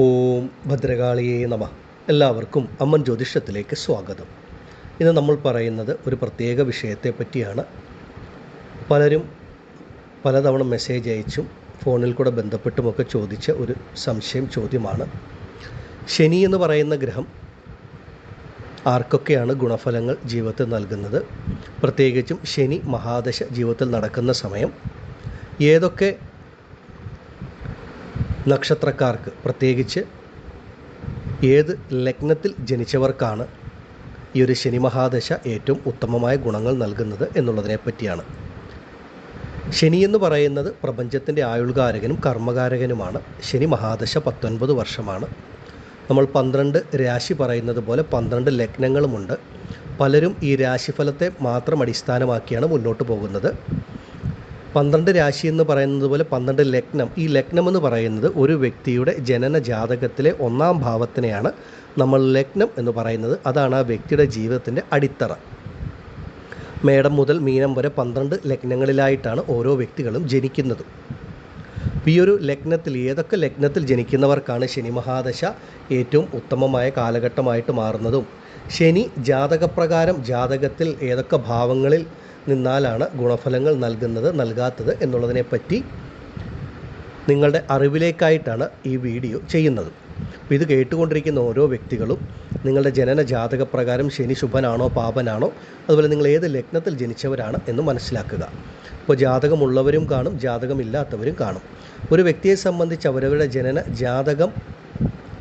ഓം ഭദ്രകാളിയേ നമ. എല്ലാവർക്കും അമ്മൻ ജ്യോതിഷത്തിലേക്ക് സ്വാഗതം. ഇന്ന് നമ്മൾ പറയുന്നത് ഒരു പ്രത്യേക വിഷയത്തെ പറ്റിയാണ്. പലരും പലതവണ മെസ്സേജ് അയച്ചും ഫോണിൽ കൂടെ ബന്ധപ്പെട്ടുമൊക്കെ ചോദിച്ച ഒരു സംശയം ചോദ്യമാണ്. ശനി എന്ന് പറയുന്ന ഗ്രഹം ആർക്കൊക്കെയാണ് ഗുണഫലങ്ങൾ ജീവിതത്തിൽ നൽകുന്നത്? പ്രത്യേകിച്ചും ശനി മഹാദശ ജീവിതത്തിൽ നടക്കുന്ന സമയം. ഏതൊക്കെ നക്ഷത്രക്കാർക്ക് പ്രത്യേകിച്ച് ഏത് ലഗ്നത്തിൽ ജനിച്ചവർക്കാണ് ഈ ഒരു ശനി മഹാദശ ഏറ്റവും ഉത്തമമായ ഗുണങ്ങൾ നൽകുന്നത് എന്നുള്ളതിനെ പറ്റിയാണ്. ശനി എന്ന് പറയുന്നത് പ്രപഞ്ചത്തിന്റെ ആയുൾകാരകനും കർമ്മകാരകനുമാണ്. ശനി മഹാദശ പത്തൊൻപത് വർഷമാണ്. നമ്മൾ പന്ത്രണ്ട് രാശി പറയുന്നത് പോലെ പന്ത്രണ്ട് ലഗ്നങ്ങളുമുണ്ട്. പലരും ഈ രാശിഫലത്തെ മാത്രം അടിസ്ഥാനമാക്കിയാണ് മുന്നോട്ട് പോകുന്നത്. പന്ത്രണ്ട് രാശി എന്ന് പറയുന്നത് പോലെ പന്ത്രണ്ട് ലഗ്നം. ഈ ലഗ്നം എന്ന് പറയുന്നത് ഒരു വ്യക്തിയുടെ ജനന ജാതകത്തിലെ ഒന്നാം ഭാവത്തിനെയാണ് നമ്മൾ ലഗ്നം എന്ന് പറയുന്നത്. അതാണ് ആ വ്യക്തിയുടെ ജീവിതത്തിന്റെ അടിത്തറ. മേടം മുതൽ മീനം വരെ പന്ത്രണ്ട് ലഗ്നങ്ങളിലായിട്ടാണ് ഓരോ വ്യക്തികളും ജനിക്കുന്നത്. ഈ ഒരു ലഗ്നത്തിൽ ഏതൊക്കെ ലഗ്നത്തിൽ ജനിക്കുന്നവർക്കാണ് ശനി മഹാദശ ഏറ്റവും ഉത്തമമായ കാലഘട്ടമായിട്ട് മാറുന്നതും. ശനി ജാതകപ്രകാരം ജാതകത്തിൽ ഏതൊക്കെ ഭാവങ്ങളിൽ നിന്നാലാണ് ഗുണഫലങ്ങൾ നൽകുന്നത് നൽകാത്തത് എന്നുള്ളതിനെപ്പറ്റി നിങ്ങളുടെ അറിവിലേക്കായിട്ടാണ് ഈ വീഡിയോ ചെയ്യുന്നത്. അപ്പോൾ ഇത് കേട്ടുകൊണ്ടിരിക്കുന്ന ഓരോ വ്യക്തികളും നിങ്ങളുടെ ജനന ജാതക പ്രകാരം ശനി ശുഭനാണോ പാപനാണോ അതുപോലെ നിങ്ങൾ ഏത് ലഗ്നത്തിൽ ജനിച്ചവരാണ് എന്ന് മനസ്സിലാക്കുക. ഇപ്പോൾ ജാതകമുള്ളവരും കാണും ജാതകമില്ലാത്തവരും കാണും. ഒരു വ്യക്തിയെ സംബന്ധിച്ച് അവരവരുടെ ജനന ജാതകം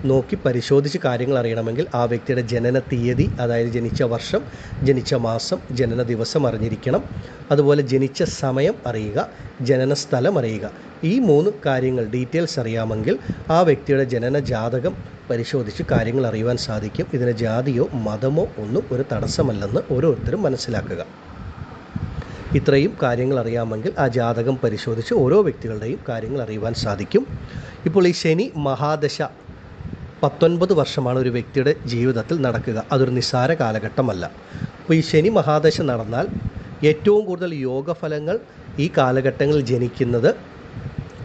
നോക്കി പരിശോധിച്ച് കാര്യങ്ങൾ അറിയണമെങ്കിൽ ആ വ്യക്തിയുടെ ജനന തീയതി അതായത് ജനിച്ച വർഷം ജനിച്ച മാസം ജനന ദിവസം അറിഞ്ഞിരിക്കണം. അതുപോലെ ജനിച്ച സമയം അറിയുക ജനന സ്ഥലം അറിയുക. ഈ മൂന്ന് കാര്യങ്ങൾ ഡീറ്റെയിൽസ് അറിയാമെങ്കിൽ ആ വ്യക്തിയുടെ ജനന ജാതകം പരിശോധിച്ച് കാര്യങ്ങൾ അറിയുവാൻ സാധിക്കും. ഇതിന് ജാതിയോ മതമോ ഒന്നും ഒരു തടസ്സമല്ലെന്ന് ഓരോരുത്തരും മനസ്സിലാക്കുക. ഇത്രയും കാര്യങ്ങൾ അറിയാമെങ്കിൽ ആ ജാതകം പരിശോധിച്ച് ഓരോ വ്യക്തികളുടെയും കാര്യങ്ങൾ അറിയുവാൻ സാധിക്കും. ഇപ്പോൾ ഈ ശനി മഹാദശ പത്തൊൻപത് വർഷമാണ് ഒരു വ്യക്തിയുടെ ജീവിതത്തിൽ നടക്കുക. അതൊരു നിസ്സാര കാലഘട്ടമല്ല. അപ്പോൾ ഈ ശനി മഹാദശ നടന്നാൽ ഏറ്റവും കൂടുതൽ യോഗഫലങ്ങൾ ഈ കാലഘട്ടങ്ങളിൽ ജനിക്കുന്നത്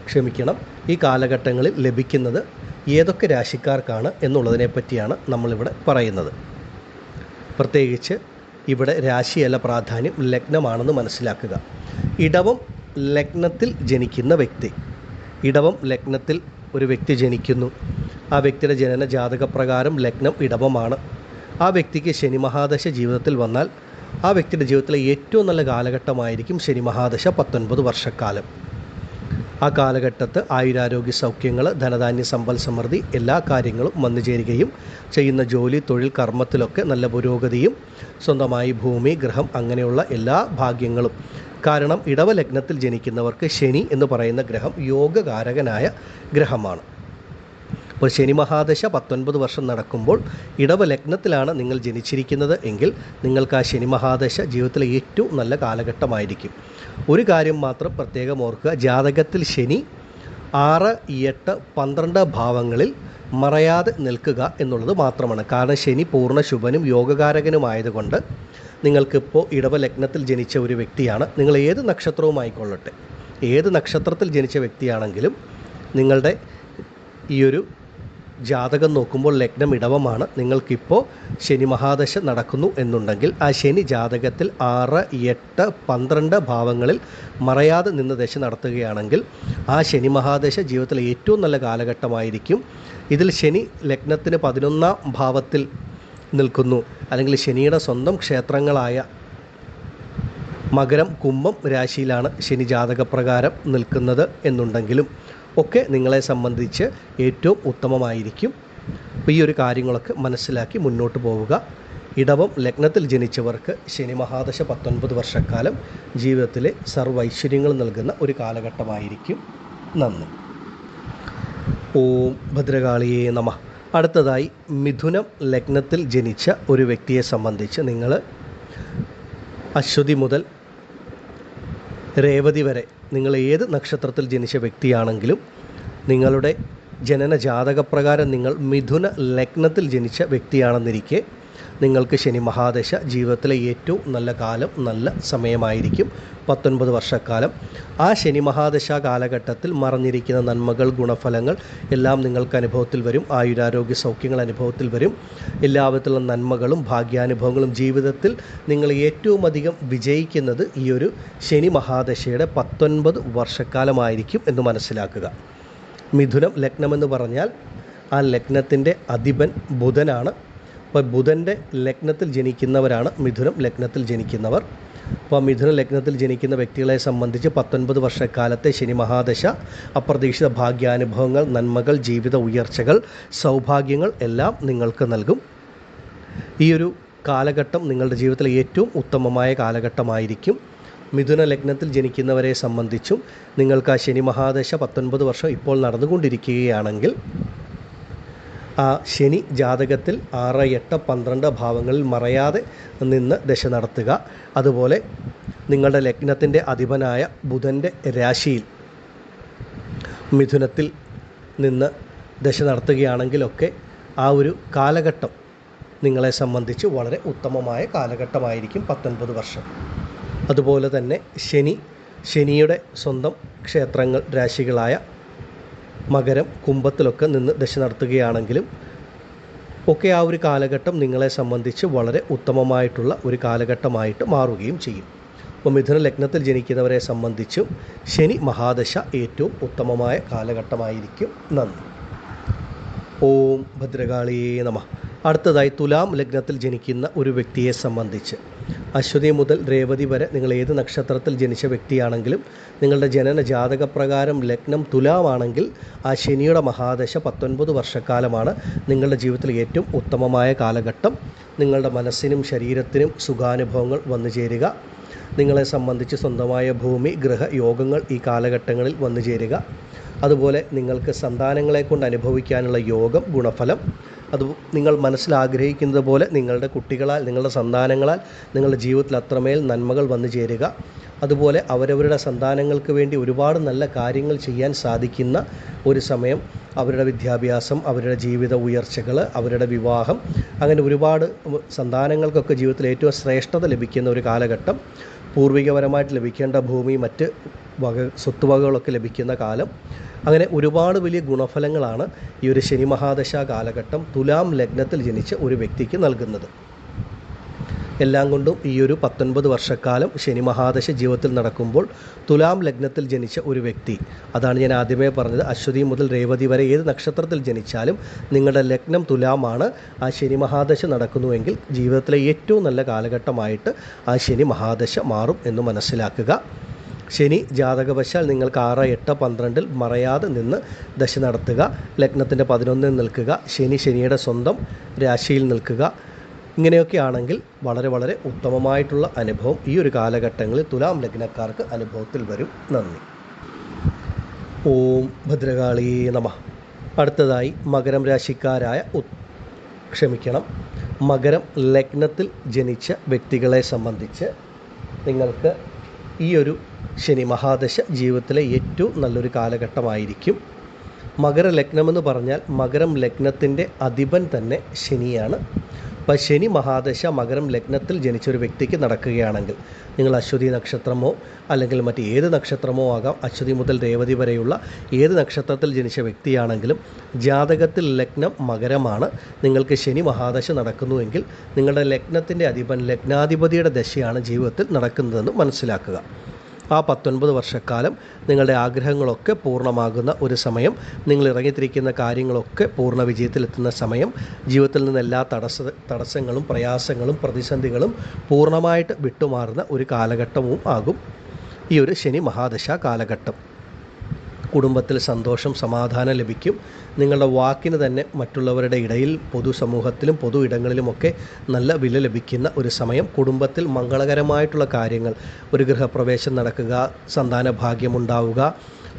ക്ഷമിക്കണം ഈ കാലഘട്ടങ്ങളിൽ ലഭിക്കുന്നത് ഏതൊക്കെ രാശിക്കാർക്കാണ് എന്നുള്ളതിനെ പറ്റിയാണ് നമ്മളിവിടെ പറയുന്നത്. പ്രത്യേകിച്ച് ഇവിടെ രാശിയല്ല പ്രാധാന്യം ലഗ്നമാണെന്ന് മനസ്സിലാക്കുക. ഇടവം ലഗ്നത്തിൽ ജനിക്കുന്ന വ്യക്തി. ഇടവം ലഗ്നത്തിൽ ഒരു വ്യക്തി ജനിക്കുന്നു. ആ വ്യക്തിയുടെ ജനന ജാതകപ്രകാരം ലഗ്നം ഇടവമാണ്. ആ വ്യക്തിക്ക് ശനി മഹാദശ ജീവിതത്തിൽ വന്നാൽ ആ വ്യക്തിയുടെ ജീവിതത്തിലെ ഏറ്റവും നല്ല കാലഘട്ടമായിരിക്കും ശനി മഹാദശ പത്തൊൻപത് വർഷക്കാലം. ആ കാലഘട്ടത്ത് ആയുരാരോഗ്യ സൗഖ്യങ്ങൾ ധനധാന്യ സമ്പൽ സമൃദ്ധി എല്ലാ കാര്യങ്ങളും വന്നു ചേരുകയും ചെയ്യുന്ന ജോലി തൊഴിൽ കർമ്മത്തിലൊക്കെ നല്ല പുരോഗതിയും സ്വന്തമായി ഭൂമി ഗ്രഹം അങ്ങനെയുള്ള എല്ലാ ഭാഗ്യങ്ങളും. കാരണം ഇടവ ലഗ്നത്തിൽ ജനിക്കുന്നവർക്ക് ശനി എന്ന് പറയുന്ന ഗ്രഹം യോഗകാരകനായ ഗ്രഹമാണ്. അപ്പോൾ ശനി മഹാദശ പത്തൊൻപത് വർഷം നടക്കുമ്പോൾ ഇടവ ലഗ്നത്തിലാണ് നിങ്ങൾ ജനിച്ചിരിക്കുന്നത് എങ്കിൽ നിങ്ങൾക്ക് ആ ശനി മഹാദശ ജീവിതത്തിലെ ഏറ്റവും നല്ല കാലഘട്ടമായിരിക്കും. ഒരു കാര്യം മാത്രം പ്രത്യേകം ഓർക്കുക. ജാതകത്തിൽ ശനി ആറ് എട്ട് പന്ത്രണ്ട് ഭാവങ്ങളിൽ മറയാതെ നിൽക്കുക എന്നുള്ളത് മാത്രമാണ്. കാരണം ശനി പൂർണ ശുഭനും യോഗകാരകനുമായതുകൊണ്ട് നിങ്ങൾക്കിപ്പോൾ ഇടവ ലഗ്നത്തിൽ ജനിച്ച ഒരു വ്യക്തിയാണ്. നിങ്ങൾ ഏത് നക്ഷത്രവും ആയിക്കൊള്ളട്ടെ. ഏത് നക്ഷത്രത്തിൽ ജനിച്ച വ്യക്തിയാണെങ്കിലും നിങ്ങളുടെ ഈ ഒരു ജാതകം നോക്കുമ്പോൾ ലഗ്നം ഇടവമാണ്. നിങ്ങൾക്കിപ്പോൾ ശനി മഹാദശ നടക്കുന്നു എന്നുണ്ടെങ്കിൽ ആ ശനി ജാതകത്തിൽ ആറ് എട്ട് പന്ത്രണ്ട് ഭാവങ്ങളിൽ മറയാതെ നിന്ന് ദശ നടത്തുകയാണെങ്കിൽ ആ ശനി മഹാദശ ജീവിതത്തിലെ ഏറ്റവും നല്ല കാലഘട്ടമായിരിക്കും. ഇതിൽ ശനി ലഗ്നത്തിന് പതിനൊന്നാം ഭാവത്തിൽ നിൽക്കുന്നു. അല്ലെങ്കിൽ ശനിയുടെ സ്വന്തം ക്ഷേത്രങ്ങളായ മകരം കുംഭം രാശിയിലാണ് ശനി ജാതകപ്രകാരം നിൽക്കുന്നത് എന്നുണ്ടെങ്കിലും ഒക്കെ നിങ്ങളെ സംബന്ധിച്ച് ഏറ്റവും ഉത്തമമായിരിക്കും. അപ്പോൾ ഈ ഒരു കാര്യങ്ങളൊക്കെ മനസ്സിലാക്കി മുന്നോട്ട് പോവുക. ഇടവം ലഗ്നത്തിൽ ജനിച്ചവർക്ക് ശനി മഹാദശ പത്തൊൻപത് വർഷക്കാലം ജീവിതത്തിലെ സർവൈശ്വര്യങ്ങൾ നൽകുന്ന ഒരു കാലഘട്ടമായിരിക്കും നന്ദി ഓം ഭദ്രകാളിയെ നമ. അടുത്തതായി മിഥുനം ലഗ്നത്തിൽ ജനിച്ച ഒരു വ്യക്തിയെ സംബന്ധിച്ച് നിങ്ങൾ അശ്വതി മുതൽ രേവതി വരെ നിങ്ങൾ ഏത് നക്ഷത്രത്തിൽ ജനിച്ച വ്യക്തിയാണെങ്കിലും നിങ്ങളുടെ ജനന ജാതകപ്രകാരം നിങ്ങൾ മിഥുന ലഗ്നത്തിൽ ജനിച്ച വ്യക്തിയാണെന്നിരിക്കെ നിങ്ങൾക്ക് ശനി മഹാദശ ജീവിതത്തിലെ ഏറ്റവും നല്ല കാലം നല്ല സമയമായിരിക്കും. പത്തൊൻപത് വർഷക്കാലം. ആ ശനി മഹാദശ കാലഘട്ടത്തിൽ മറഞ്ഞിരിക്കുന്ന നന്മകൾ ഗുണഫലങ്ങൾ എല്ലാം നിങ്ങൾക്ക് അനുഭവത്തിൽ വരും. ആയുരാരോഗ്യ സൗഖ്യങ്ങൾ അനുഭവത്തിൽ വരും. എല്ലാവിധത്തിലുള്ള നന്മകളും ഭാഗ്യാനുഭവങ്ങളും ജീവിതത്തിൽ നിങ്ങൾ ഏറ്റവും അധികം വിജയിക്കുന്നത് ഈ ഒരു ശനി മഹാദശയുടെ പത്തൊൻപത് വർഷക്കാലമായിരിക്കും എന്ന് മനസ്സിലാക്കുക. മിഥുനം ലഗ്നമെന്ന് പറഞ്ഞാൽ ആ ലഗ്നത്തിന്റെ അധിപൻ ബുധനാണ്. അപ്പോൾ ബുധന്റെ ലഗ്നത്തിൽ ജനിക്കുന്നവരാണ് മിഥുനം ലഗ്നത്തിൽ ജനിക്കുന്നവർ. അപ്പോൾ മിഥുന ലഗ്നത്തിൽ ജനിക്കുന്ന വ്യക്തികളെ സംബന്ധിച്ച് പത്തൊൻപത് വർഷക്കാലത്തെ ശനി മഹാദശ അപ്രതീക്ഷിത ഭാഗ്യാനുഭവങ്ങൾ നന്മകൾ ജീവിത ഉയർച്ചകൾ സൗഭാഗ്യങ്ങൾ എല്ലാം നിങ്ങൾക്ക് നൽകും. ഈ ഒരു കാലഘട്ടം നിങ്ങളുടെ ജീവിതത്തിലെ ഏറ്റവും ഉത്തമമായ കാലഘട്ടമായിരിക്കും. മിഥുന ലഗ്നത്തിൽ ജനിക്കുന്നവരെ സംബന്ധിച്ചും നിങ്ങൾക്ക് ആ ശനി മഹാദശ പത്തൊൻപത് വർഷം ഇപ്പോൾ നടന്നുകൊണ്ടിരിക്കുകയാണെങ്കിൽ ആ ശനി ജാതകത്തിൽ ആറ് എട്ട് പന്ത്രണ്ട് ഭാവങ്ങളിൽ മറയാതെ നിന്ന് ദശ നടത്തുക. അതുപോലെ നിങ്ങളുടെ ലഗ്നത്തിന്റെ അധിപനായ ബുധന്റെ രാശിയിൽ മിഥുനത്തിൽ നിന്ന് ദശ നടത്തുകയാണെങ്കിലൊക്കെ ആ ഒരു കാലഘട്ടം നിങ്ങളെ സംബന്ധിച്ച് വളരെ ഉത്തമമായ കാലഘട്ടമായിരിക്കും പത്തൊൻപത് വർഷം. അതുപോലെ തന്നെ ശനി ശനിയുടെ സ്വന്തം ക്ഷേത്രങ്ങൾ രാശികളായ മകരം കുംഭത്തിലൊക്കെ നിന്ന് ദശ നടത്തുകയാണെങ്കിലും ഒക്കെ ആ ഒരു കാലഘട്ടം നിങ്ങളെ സംബന്ധിച്ച് വളരെ ഉത്തമമായിട്ടുള്ള ഒരു കാലഘട്ടമായിട്ട് മാറുകയും ചെയ്യും. അപ്പോൾ മിഥുന ലഗ്നത്തിൽ ജനിക്കുന്നവരെ സംബന്ധിച്ചും ശനി മഹാദശ ഏറ്റവും ഉത്തമമായ കാലഘട്ടമായിരിക്കും. നന്ദി. ഓം ഭദ്രകാളിയേ നമ. അടുത്തതായി തുലാം ലഗ്നത്തിൽ ജനിക്കുന്ന ഒരു വ്യക്തിയെ സംബന്ധിച്ച്. അശ്വതി മുതൽ രേവതി വരെ നിങ്ങൾ ഏത് നക്ഷത്രത്തിൽ ജനിച്ച വ്യക്തിയാണെങ്കിലും നിങ്ങളുടെ ജനന ജാതകപ്രകാരം ലഗ്നം തുലാമാണെങ്കിൽ ആ ശനിയുടെ മഹാദശ പത്തൊൻപത് വർഷക്കാലമാണ് നിങ്ങളുടെ ജീവിതത്തിൽ ഏറ്റവും ഉത്തമമായ കാലഘട്ടം. നിങ്ങളുടെ മനസ്സിനും ശരീരത്തിനും സുഖാനുഭവങ്ങൾ വന്നു ചേരുക. നിങ്ങളെ സംബന്ധിച്ച് സ്വന്തമായ ഭൂമി ഗൃഹ യോഗങ്ങൾ ഈ കാലഘട്ടങ്ങളിൽ വന്നു ചേരുക. അതുപോലെ നിങ്ങൾക്ക് സന്താനങ്ങളെ കൊണ്ട് അനുഭവിക്കാനുള്ള യോഗം ഗുണഫലം. അത് നിങ്ങൾ മനസ്സിലാഗ്രഹിക്കുന്നത് പോലെ നിങ്ങളുടെ കുട്ടികളാൽ നിങ്ങളുടെ സന്താനങ്ങളാൽ നിങ്ങളുടെ ജീവിതത്തിൽ അത്രമേൽ നന്മകൾ വന്നു ചേരുക. അതുപോലെ അവരവരുടെ സന്താനങ്ങൾക്ക് വേണ്ടി ഒരുപാട് നല്ല കാര്യങ്ങൾ ചെയ്യാൻ സാധിക്കുന്ന ഒരു സമയം അവരുടെ വിദ്യാഭ്യാസം അവരുടെ ജീവിത ഉയർച്ചകൾ അവരുടെ വിവാഹം. അങ്ങനെ ഒരുപാട് സന്താനങ്ങൾക്കൊക്കെ ജീവിതത്തിൽ ഏറ്റവും ശ്രേഷ്ഠത ലഭിക്കുന്ന ഒരു കാലഘട്ടം. പൂർവികപരമായിട്ട് ലഭിക്കേണ്ട ഭൂമി മറ്റ് വക സ്വത്തുവകകളൊക്കെ ലഭിക്കുന്ന കാലം. അങ്ങനെ ഒരുപാട് വലിയ ഗുണഫലങ്ങളാണ് ഈ ഒരു ശനി മഹാദശ കാലഘട്ടം തുലാം ലഗ്നത്തിൽ ജനിച്ച ഒരു വ്യക്തിക്ക് നൽകുന്നത്. എല്ലാം കൊണ്ടും ഈ ഒരു പത്തൊൻപത് വർഷക്കാലം ശനി മഹാദശ ജീവിതത്തിൽ നടക്കുമ്പോൾ തുലാം ലഗ്നത്തിൽ ജനിച്ച ഒരു വ്യക്തി. അതാണ് ഞാൻ ആദ്യമേ പറഞ്ഞത്. അശ്വതി മുതൽ രേവതി വരെ ഏത് നക്ഷത്രത്തിൽ ജനിച്ചാലും നിങ്ങളുടെ ലഗ്നം തുലാമാണ്. ആ ശനി മഹാദശ നടക്കുന്നുവെങ്കിൽ ജീവിതത്തിലെ ഏറ്റവും നല്ല കാലഘട്ടമായിട്ട് ആ ശനി മഹാദശ മാറും എന്ന് മനസ്സിലാക്കുക. ശനി ജാതകവശാൽ നിങ്ങൾക്ക് ആറ് എട്ട് പന്ത്രണ്ടിൽ മറയാതെ നിന്ന് ദശ നടത്തുക. ലഗ്നത്തിന്റെ പതിനൊന്നിൽ നിൽക്കുക. ശനി ശനിയുടെ സ്വന്തം രാശിയിൽ നിൽക്കുക. ഇങ്ങനെയൊക്കെ ആണെങ്കിൽ വളരെ വളരെ ഉത്തമമായിട്ടുള്ള അനുഭവം ഈ ഒരു കാലഘട്ടങ്ങളിൽ തുലാം ലഗ്നക്കാർക്ക് അനുഭവത്തിൽ വരും. നന്ദി. ഓം ഭദ്രകാളി നമ. അടുത്തതായി മകരം രാശിക്കാരായ ഉ ക്ഷമിക്കണം. മകരം ലഗ്നത്തിൽ ജനിച്ച വ്യക്തികളെ സംബന്ധിച്ച് നിങ്ങൾക്ക് ഈ ഒരു ശനി മഹാദശ ജീവിതത്തിലെ ഏറ്റവും നല്ലൊരു കാലഘട്ടമായിരിക്കും. മകര ലഗ്നമെന്ന് പറഞ്ഞാൽ മകരം ലഗ്നത്തിന്റെ അധിപൻ തന്നെ ശനിയാണ്. അപ്പോൾ ശനി മഹാദശ മകരം ലഗ്നത്തിൽ ജനിച്ച ഒരു വ്യക്തിക്ക് നടക്കുകയാണെങ്കിൽ നിങ്ങൾ അശ്വതി നക്ഷത്രമോ അല്ലെങ്കിൽ മറ്റ് ഏത് നക്ഷത്രമോ ആകാം. അശ്വതി മുതൽ രേവതി വരെയുള്ള ഏത് നക്ഷത്രത്തിൽ ജനിച്ച വ്യക്തിയാണെങ്കിലും ജാതകത്തിൽ ലഗ്നം മകരമാണ്. നിങ്ങൾക്ക് ശനി മഹാദശ നടക്കുന്നുവെങ്കിൽ നിങ്ങളുടെ ലഗ്നത്തിന്റെ അധിപൻ ലഗ്നാധിപതിയുടെ ദശയാണ് ജീവിതത്തിൽ നടക്കുന്നതെന്ന് മനസ്സിലാക്കുക. ആ പത്തൊൻപത് വർഷക്കാലം നിങ്ങളുടെ ആഗ്രഹങ്ങളൊക്കെ പൂർണമാകുന്ന ഒരു സമയം നിങ്ങൾ ഇറങ്ങിത്തിരിക്കുന്ന കാര്യങ്ങളൊക്കെ പൂർണ വിജയത്തിലെത്തുന്ന സമയം ജീവിതത്തിൽ നിന്ന് എല്ലാ തടസ്സ തടസ്സങ്ങളും പ്രയാസങ്ങളും പ്രതിസന്ധികളും പൂർണമായിട്ട് വിട്ടുമാറുന്ന ഒരു കാലഘട്ടവും ആകും. ഈ ഒരു ശനി മഹാദശ കാലഘട്ടം. കുടുംബത്തിൽ സന്തോഷം സമാധാനം ലഭിക്കും. നിങ്ങളുടെ വാക്കിന് തന്നെ മറ്റുള്ളവരുടെ ഇടയിൽ പൊതുസമൂഹത്തിലും പൊതു ഇടങ്ങളിലുമൊക്കെ നല്ല വില ലഭിക്കുന്ന ഒരു സമയം. കുടുംബത്തിൽ മംഗളകരമായിട്ടുള്ള കാര്യങ്ങൾ. ഒരു ഗൃഹപ്രവേശം നടക്കുക സന്താന ഭാഗ്യമുണ്ടാവുക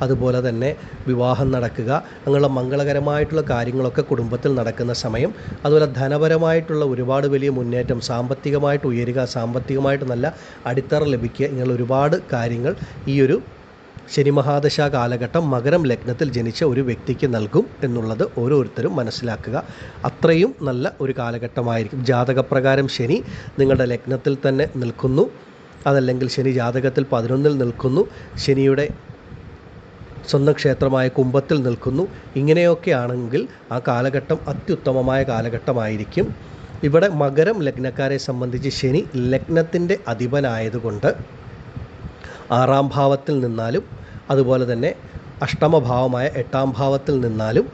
അതുപോലെ തന്നെ വിവാഹം നടക്കുക അങ്ങനെയുള്ള മംഗളകരമായിട്ടുള്ള കാര്യങ്ങളൊക്കെ കുടുംബത്തിൽ നടക്കുന്ന സമയം. അതുപോലെ ധനപരമായിട്ടുള്ള ഒരുപാട് വലിയ മുന്നേറ്റം സാമ്പത്തികമായിട്ട് ഉയരുക സാമ്പത്തികമായിട്ട് നല്ല അടിത്തറ ലഭിക്കുക ഇങ്ങനെയുള്ള ഒരുപാട് കാര്യങ്ങൾ ഈ ഒരു ശനി മഹാദശ കാലഘട്ടം മകരം ലഗ്നത്തിൽ ജനിച്ച ഒരു വ്യക്തിക്ക് നൽകും എന്നുള്ളത് ഓരോരുത്തരും മനസ്സിലാക്കുക. അത്രയും നല്ല ഒരു കാലഘട്ടമായിരിക്കും. ജാതകപ്രകാരം ശനി നിങ്ങളുടെ ലഗ്നത്തിൽ തന്നെ നിൽക്കുന്നു. അതല്ലെങ്കിൽ ശനി ജാതകത്തിൽ പതിനൊന്നിൽ നിൽക്കുന്നു. ശനിയുടെ സ്വന്തം ക്ഷേത്രമായ കുംഭത്തിൽ നിൽക്കുന്നു. ഇങ്ങനെയൊക്കെ ആണെങ്കിൽ ആ കാലഘട്ടം അത്യുത്തമമായ കാലഘട്ടമായിരിക്കും. ഇവിടെ മകരം ലഗ്നക്കാരെ സംബന്ധിച്ച് ശനി ലഗ്നത്തിന്റെ അധിപനായതുകൊണ്ട് ആറാം ഭാവത്തിൽ നിന്നാലും അതുപോലെ തന്നെ അഷ്ടമഭാവമായ എട്ടാം ഭാവത്തിൽ നിന്നാലും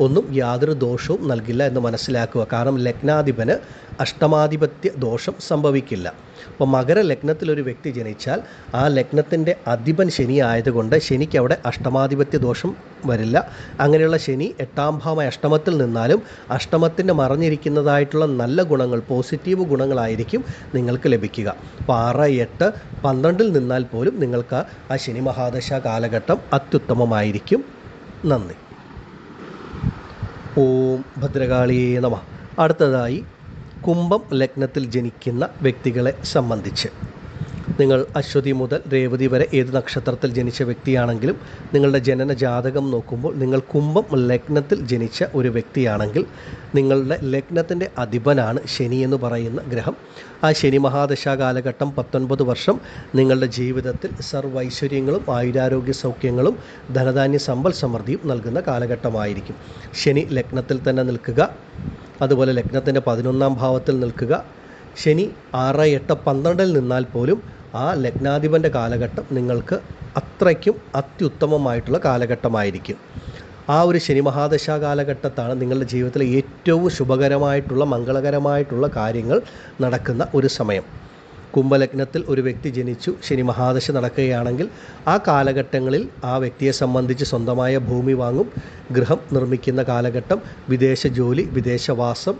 ഒന്നും യാതൊരു ദോഷവും നൽകില്ല എന്ന് മനസ്സിലാക്കുക. കാരണം ലഗ്നാധിപന് അഷ്ടമാധിപത്യ ദോഷം സംഭവിക്കില്ല. അപ്പോൾ മകര ലഗ്നത്തിലൊരു വ്യക്തി ജനിച്ചാൽ ആ ലഗ്നത്തിന്റെ അധിപൻ ശനി ആയതുകൊണ്ട് ശനിക്ക് അവിടെ അഷ്ടമാധിപത്യ ദോഷം വരില്ല. അങ്ങനെയുള്ള ശനി എട്ടാം ഭാവമായ അഷ്ടമത്തിൽ നിന്നാലും അഷ്ടമത്തിന്റെ മറഞ്ഞിരിക്കുന്നതായിട്ടുള്ള നല്ല ഗുണങ്ങൾ പോസിറ്റീവ് ഗുണങ്ങളായിരിക്കും നിങ്ങൾക്ക് ലഭിക്കുക. അപ്പോൾ ആറ് എട്ട് പന്ത്രണ്ടിൽ നിന്നാൽ പോലും നിങ്ങൾക്ക് ആ ശനി മഹാദശ കാലഘട്ടം അത്യുത്തമമായിരിക്കും. നന്ദി. ഓം ഭദ്രകാളിയേ നമ. അടുത്തതായി കുംഭം ലഗ്നത്തിൽ ജനിക്കുന്ന വ്യക്തികളെ സംബന്ധിച്ച്. നിങ്ങൾ അശ്വതി മുതൽ രേവതി വരെ ഏത് നക്ഷത്രത്തിൽ ജനിച്ച വ്യക്തിയാണെങ്കിലും നിങ്ങളുടെ ജനന ജാതകം നോക്കുമ്പോൾ നിങ്ങൾ കുംഭം ലഗ്നത്തിൽ ജനിച്ച ഒരു വ്യക്തിയാണെങ്കിൽ നിങ്ങളുടെ ലഗ്നത്തിന്റെ അധിപനാണ് ശനി എന്ന് പറയുന്ന ഗ്രഹം. ആ ശനി മഹാദശ കാലഘട്ടം പത്തൊൻപത് വർഷം നിങ്ങളുടെ ജീവിതത്തിൽ സർവൈശ്വര്യങ്ങളും ആയുരാരോഗ്യ സൗഖ്യങ്ങളും ധനധാന്യ സമ്പൽ സമൃദ്ധിയും നൽകുന്ന കാലഘട്ടമായിരിക്കും. ശനി ലഗ്നത്തിൽ തന്നെ നിൽക്കുക അതുപോലെ ലഗ്നത്തിന്റെ പതിനൊന്നാം ഭാവത്തിൽ നിൽക്കുക. ശനി ആറ് എട്ട് പന്ത്രണ്ടിൽ നിന്നാൽ പോലും ആ ലഗ്നാധിപന്റെ കാലഘട്ടം നിങ്ങൾക്ക് അത്രയ്ക്കും അത്യുത്തമമായിട്ടുള്ള കാലഘട്ടമായിരിക്കും. ആ ഒരു ശനി മഹാദശ കാലഘട്ടത്താണ് നിങ്ങളുടെ ജീവിതത്തിലെ ഏറ്റവും ശുഭകരമായിട്ടുള്ള മംഗളകരമായിട്ടുള്ള കാര്യങ്ങൾ നടക്കുന്ന ഒരു സമയം. കുംഭലഗ്നത്തിൽ ഒരു വ്യക്തി ജനിച്ചു ശനി മഹാദശ നടക്കുകയാണെങ്കിൽ ആ കാലഘട്ടങ്ങളിൽ ആ വ്യക്തിയെ സംബന്ധിച്ച് സ്വന്തമായ ഭൂമി വാങ്ങും ഗൃഹം നിർമ്മിക്കുന്ന കാലഘട്ടം വിദേശ ജോലി വിദേശവാസം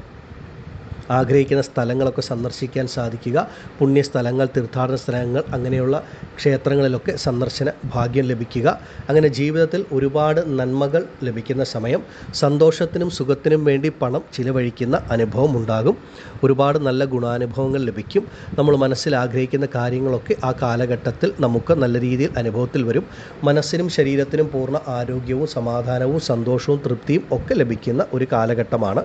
ആഗ്രഹിക്കുന്ന സ്ഥലങ്ങളൊക്കെ സന്ദർശിക്കാൻ സാധിക്കുക. പുണ്യസ്ഥലങ്ങൾ തീർത്ഥാടന സ്ഥലങ്ങൾ അങ്ങനെയുള്ള ക്ഷേത്രങ്ങളിലൊക്കെ സന്ദർശന ഭാഗ്യം ലഭിക്കുക. അങ്ങനെ ജീവിതത്തിൽ ഒരുപാട് നന്മകൾ ലഭിക്കുന്ന സമയം സന്തോഷത്തിനും സുഖത്തിനും വേണ്ടി പണം ചിലവഴിക്കുന്ന അനുഭവം ഉണ്ടാകും. ഒരുപാട് നല്ല ഗുണാനുഭവങ്ങൾ ലഭിക്കും. നമ്മൾ മനസ്സിൽ ആഗ്രഹിക്കുന്ന കാര്യങ്ങളൊക്കെ ആ കാലഘട്ടത്തിൽ നമുക്ക് നല്ല രീതിയിൽ അനുഭവത്തിൽ വരും. മനസ്സിനും ശരീരത്തിനും പൂർണ ആരോഗ്യവും സമാധാനവും സന്തോഷവും തൃപ്തിയും ഒക്കെ ലഭിക്കുന്ന ഒരു കാലഘട്ടമാണ്.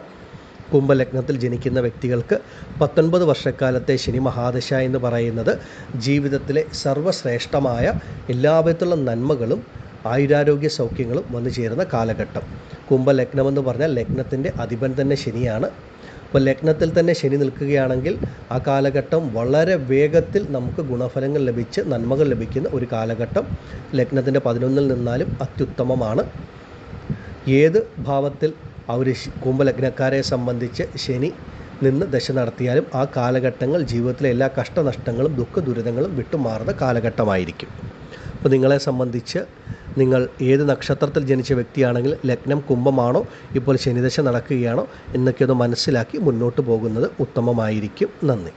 കുംഭലഗ്നത്തിൽ ജനിക്കുന്ന വ്യക്തികൾക്ക് പത്തൊൻപത് വർഷക്കാലത്തെ ശനി മഹാദശ എന്ന് പറയുന്നത് ജീവിതത്തിലെ സർവശ്രേഷ്ഠമായ എല്ലാവിധത്തിലുള്ള നന്മകളും ആയുരാരോഗ്യ സൗഖ്യങ്ങളും വന്നു ചേരുന്ന കാലഘട്ടം. കുംഭലഗ്നമെന്ന് പറഞ്ഞാൽ ലഗ്നത്തിന്റെ അധിപൻ തന്നെ ശനിയാണ്. അപ്പോൾ ലഗ്നത്തിൽ തന്നെ ശനി നിൽക്കുകയാണെങ്കിൽ ആ കാലഘട്ടം വളരെ വേഗത്തിൽ നമുക്ക് ഗുണഫലങ്ങൾ ലഭിച്ച് നന്മകൾ ലഭിക്കുന്ന ഒരു കാലഘട്ടം. ലഗ്നത്തിന്റെ പതിനൊന്നിൽ നിന്നാലും അത്യുത്തമമാണ്. ഏത് ഭാവത്തിൽ ആ ഒരു കുംഭലഗ്നക്കാരെ സംബന്ധിച്ച് ശനി നിന്ന് ദശ നടത്തിയാലും ആ കാലഘട്ടങ്ങൾ ജീവിതത്തിലെ എല്ലാ കഷ്ടനഷ്ടങ്ങളും ദുഃഖ ദുരിതങ്ങളും വിട്ടുമാറുന്ന കാലഘട്ടമായിരിക്കും. അപ്പോൾ നിങ്ങളെ സംബന്ധിച്ച് നിങ്ങൾ ഏത് നക്ഷത്രത്തിൽ ജനിച്ച വ്യക്തിയാണെങ്കിൽ ലഗ്നം കുംഭമാണോ ഇപ്പോൾ ശനിദശ നടക്കുകയാണോ എന്നൊക്കെ ഒന്ന് മനസ്സിലാക്കി മുന്നോട്ട് പോകുന്നത് ഉത്തമമായിരിക്കും. നന്ദി.